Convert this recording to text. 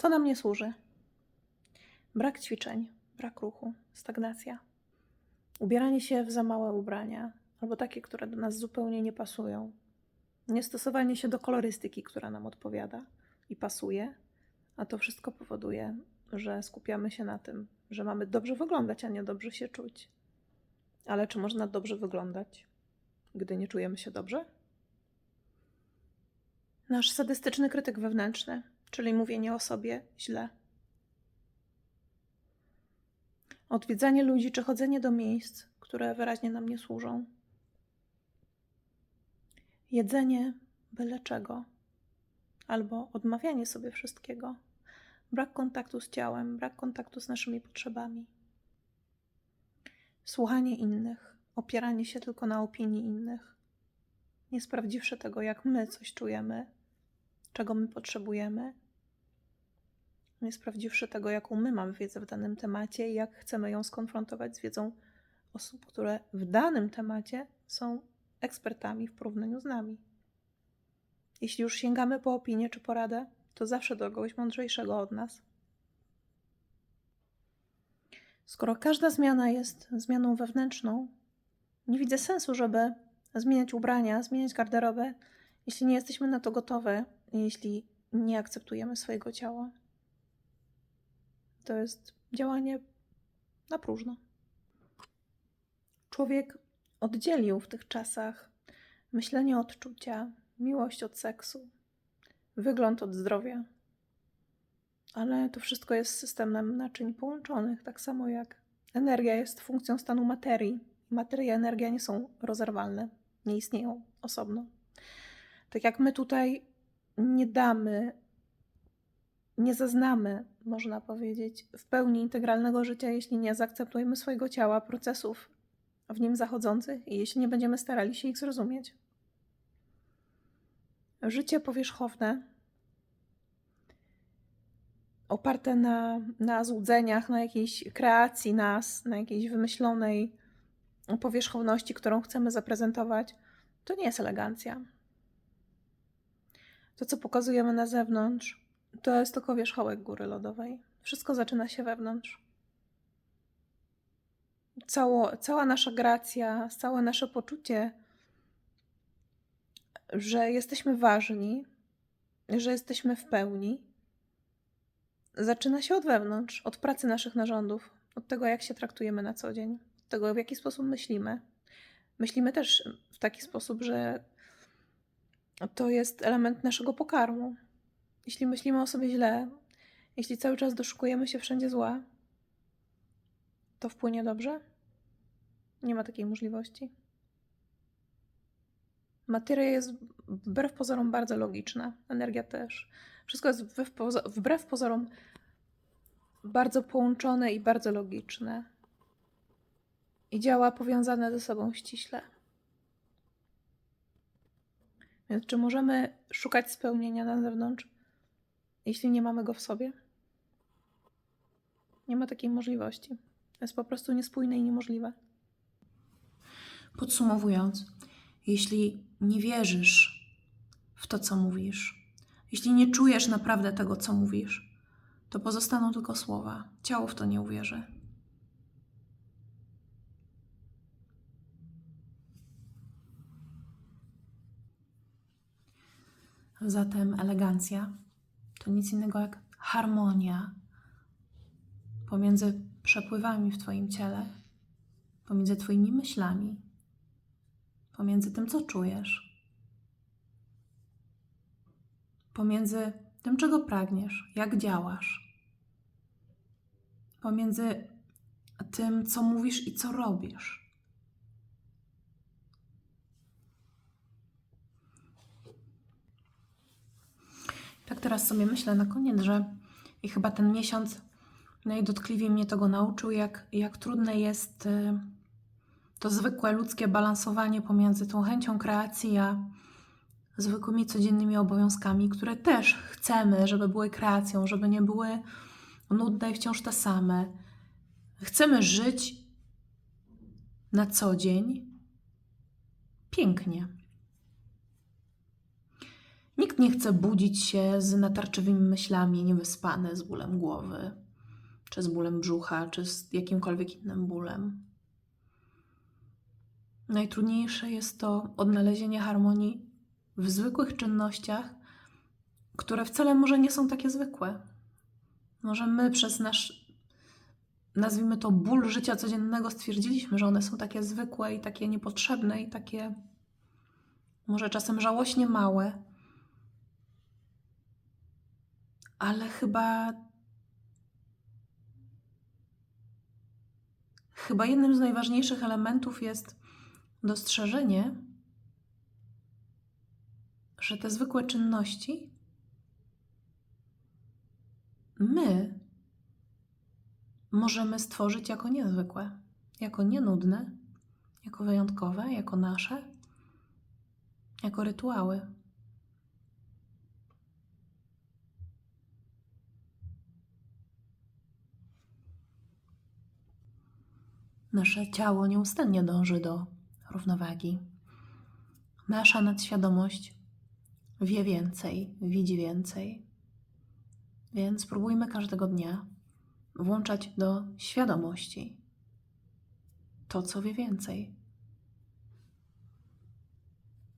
Co nam nie służy? Brak ćwiczeń, brak ruchu, stagnacja. Ubieranie się w za małe ubrania, albo takie, które do nas zupełnie nie pasują. Niestosowanie się do kolorystyki, która nam odpowiada i pasuje, a to wszystko powoduje, że skupiamy się na tym, że mamy dobrze wyglądać, a nie dobrze się czuć. Ale czy można dobrze wyglądać, gdy nie czujemy się dobrze? Nasz sadystyczny krytyk wewnętrzny, czyli mówienie o sobie źle. Odwiedzanie ludzi czy chodzenie do miejsc, które wyraźnie nam nie służą. Jedzenie byle czego, albo odmawianie sobie wszystkiego. Brak kontaktu z ciałem, brak kontaktu z naszymi potrzebami. Słuchanie innych, opieranie się tylko na opinii innych, nie sprawdziwszy tego, jak my coś czujemy, czego my potrzebujemy, nie sprawdziwszy tego, jaką my mamy wiedzę w danym temacie i jak chcemy ją skonfrontować z wiedzą osób, które w danym temacie są ekspertami w porównaniu z nami. Jeśli już sięgamy po opinię czy poradę, to zawsze do kogoś mądrzejszego od nas. Skoro każda zmiana jest zmianą wewnętrzną, nie widzę sensu, żeby zmieniać ubrania, zmieniać garderobę, jeśli nie jesteśmy na to gotowe, jeśli nie akceptujemy swojego ciała. To jest działanie na próżno. Człowiek oddzielił w tych czasach myślenie od czucia, miłość od seksu, wygląd od zdrowia. Ale to wszystko jest systemem naczyń połączonych, tak samo jak energia jest funkcją stanu materii. Materia i energia nie są rozerwalne, nie istnieją osobno. Tak jak my tutaj nie damy, nie zaznamy, można powiedzieć, w pełni integralnego życia, jeśli nie zaakceptujemy swojego ciała, procesów w nim zachodzących i jeśli nie będziemy starali się ich zrozumieć. Życie powierzchowne, oparte na, na złudzeniach, na jakiejś kreacji nas, na jakiejś wymyślonej powierzchowności, którą chcemy zaprezentować, to nie jest elegancja. To, co pokazujemy na zewnątrz, to jest tylko wierzchołek góry lodowej. Wszystko zaczyna się wewnątrz. Cało, cała nasza gracja, całe nasze poczucie, że jesteśmy ważni, że jesteśmy w pełni, zaczyna się od wewnątrz, od pracy naszych narządów, od tego, jak się traktujemy na co dzień, od tego, w jaki sposób myślimy. Myślimy też w taki sposób, że to jest element naszego pokarmu. Jeśli myślimy o sobie źle, jeśli cały czas doszukujemy się wszędzie zła, to wpłynie dobrze? Nie ma takiej możliwości. Materia jest wbrew pozorom bardzo logiczna, energia też. Wszystko jest wbrew, pozo- wbrew pozorom bardzo połączone i bardzo logiczne. I działa powiązane ze sobą ściśle. Więc czy możemy szukać spełnienia na zewnątrz, jeśli nie mamy go w sobie? Nie ma takiej możliwości. To jest po prostu niespójne i niemożliwe. Podsumowując, jeśli nie wierzysz w to, co mówisz, jeśli nie czujesz naprawdę tego, co mówisz, to pozostaną tylko słowa. Ciało w to nie uwierzy. Zatem elegancja to nic innego jak harmonia pomiędzy przepływami w Twoim ciele, pomiędzy Twoimi myślami, pomiędzy tym, co czujesz, pomiędzy tym, czego pragniesz, jak działasz, pomiędzy tym, co mówisz i co robisz. Teraz sobie myślę na koniec, że i chyba ten miesiąc najdotkliwiej mnie tego nauczył, jak, jak trudne jest y, to zwykłe ludzkie balansowanie pomiędzy tą chęcią kreacji, a zwykłymi codziennymi obowiązkami, które też chcemy, żeby były kreacją, żeby nie były nudne i wciąż te same. Chcemy żyć na co dzień pięknie. Nikt nie chce budzić się z natarczywymi myślami, niewyspany, z bólem głowy, czy z bólem brzucha, czy z jakimkolwiek innym bólem. Najtrudniejsze jest to odnalezienie harmonii w zwykłych czynnościach, które wcale może nie są takie zwykłe. Może my przez nasz, nazwijmy to, ból życia codziennego stwierdziliśmy, że one są takie zwykłe i takie niepotrzebne i takie może czasem żałośnie małe, ale chyba. Chyba jednym z najważniejszych elementów jest dostrzeżenie, że te zwykłe czynności my możemy stworzyć jako niezwykłe, jako nienudne, jako wyjątkowe, jako nasze, jako rytuały. Nasze ciało nieustannie dąży do równowagi. Nasza nadświadomość wie więcej, widzi więcej. Więc spróbujmy każdego dnia włączać do świadomości to, co wie więcej.